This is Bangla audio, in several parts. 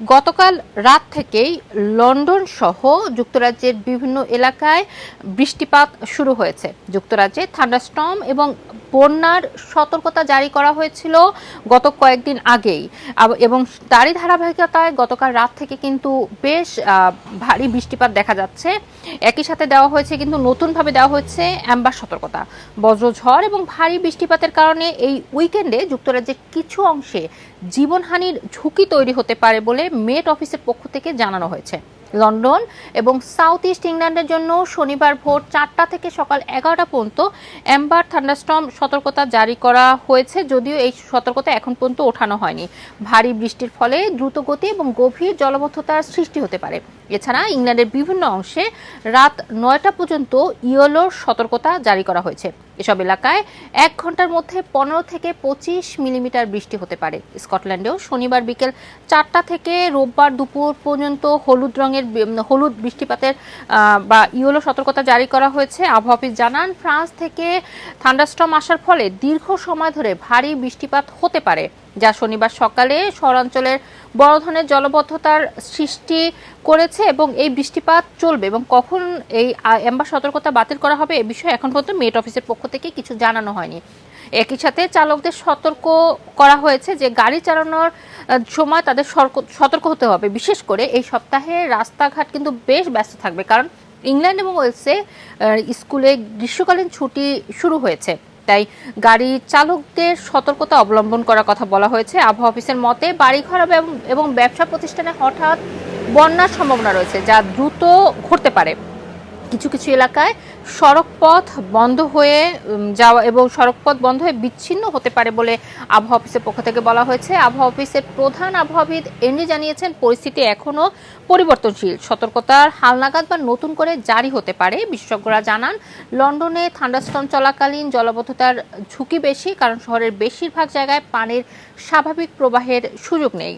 গতকাল রাত থেকেই লন্ডন সহ যুক্তরাজ্যের বিভিন্ন এলাকায় বৃষ্টিপাত শুরু হয়েছে। যুক্তরাজ্যে থান্ডাস্টম এবং বন্যার সতর্কতা জারি করা হয়েছিল গত কয়েকদিন আগেই। এবং তারই ধারাবাহিকতায় গতকাল রাত থেকে কিন্তু বেশ ভারী বৃষ্টিপাত দেখা যাচ্ছে। একই সাথে দেওয়া হয়েছে কিন্তু নতুনভাবে দেওয়া হয়েছে অ্যাম্বার সতর্কতা। বজ্রঝড় এবং ভারী বৃষ্টিপাতের কারণে এই উইকেন্ডে যুক্তরাজ্যের কিছু অংশে জীবনহানির ঝুঁকি তৈরি হতে পারে বলে মেট অফিসের পক্ষ থেকে জানানো হয়েছে। লন্ডন এবং সাউথ ইস্ট ইংল্যান্ডের জন্য শনিবার ভোর চারটা থেকে সকাল এগারোটা পর্যন্ত অ্যাম্বার থান্ডারস্টম সতর্কতা জারি করা হয়েছে, যদিও এই সতর্কতা এখন পর্যন্ত ওঠানো হয়নি। ভারী বৃষ্টির ফলে দ্রুত গতি এবং গভীর জলবদ্ধতার সৃষ্টি হতে পারে। এছাড়া ইংল্যান্ডের বিভিন্ন অংশে রাত নয়টা পর্যন্ত ইয়েলোর সতর্কতা জারি করা হয়েছে। এসব এলাকায় এক ঘণ্টার মধ্যে পনেরো থেকে পঁচিশ মিলিমিটার বৃষ্টি হতে পারে। স্কটল্যান্ডেও শনিবার বিকেল চারটা থেকে রোববার দুপুর পর্যন্ত হলুদ রঙের হলুদ বৃষ্টিপাতের বা ইয়েলো সতর্কতা জারি করা হয়েছে। আবহাওয়া অফিস জানান, ফ্রান্স থেকে থান্ডারস্টর্ম আসার ফলে দীর্ঘ সময় ধরে ভারী বৃষ্টিপাত হতে পারে। যা শনিবার সকালে শহরাঞ্চলের বড় ধরনের জলবদ্ধতার সৃষ্টি করেছে এবং এই বৃষ্টিপাত চলবে এবং কখন এই অ্যাম্বার সতর্কতা বাতিল করা হবে এ বিষয়ে এখন পর্যন্ত মেট অফিসের পক্ষ থেকে কিছু জানানো হয়নি। একই সাথে চালকদের সতর্ক করা হয়েছে যে গাড়ি চালানোর সময় তাদের সতর্ক হতে হবে। বিশেষ করে এই সপ্তাহে রাস্তাঘাট কিন্তু বেশ ব্যস্ত থাকবে কারণ ইংল্যান্ড এবং ওয়েলসে স্কুলে গ্রীষ্মকালীন ছুটি শুরু হয়েছে। তাই গাড়ি চালকদের সতর্কতা অবলম্বন করার কথা বলা হয়েছে। আবহাওয়া অফিসের মতে বাড়িঘর এবং- এবং ব্যবসা প্রতিষ্ঠানে হঠাৎ বন্যার সম্ভাবনা রয়েছে, যা দ্রুত ঘটতে পারে। কিছু কিছু এলাকায় সড়ক পথ বন্ধ হয়ে যাওয়া এবং সড়ক পথ বন্ধ হয়ে বিচ্ছিন্ন হতে পারে বলে আবহাওয়া অফিসের পক্ষ থেকে বলা হয়েছে। আবহাওয়া অফিসের প্রধান আবহাওয়াবিদ এমনি জানিয়েছেন, পরিস্থিতি এখনও পরিবর্তনশীল। সতর্কতার হালনাগাদ বা নতুন করে জারি হতে পারে। বিশেষজ্ঞরা জানান, লন্ডনে থান্ডারস্টর্ম চলাকালীন জলবদ্ধতার ঝুঁকি বেশি, কারণ শহরের বেশিরভাগ জায়গায় পানির স্বাভাবিক প্রবাহের সুযোগ নেই।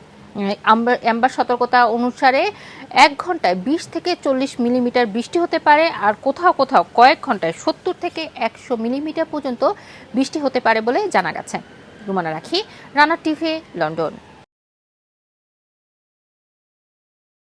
অ্যাম্বার সতর্কতা অনুসারে এক ঘন্টায় বিশ থেকে চল্লিশ মিলিমিটার বৃষ্টি হতে পারে আর কোথাও কোথাও কয়েক ঘন্টায় সত্তর থেকে একশো মিলিমিটার পর্যন্ত বৃষ্টি হতে পারে বলে জানা গেছে। রুমানা রাখি, রানা টিভি, লন্ডন।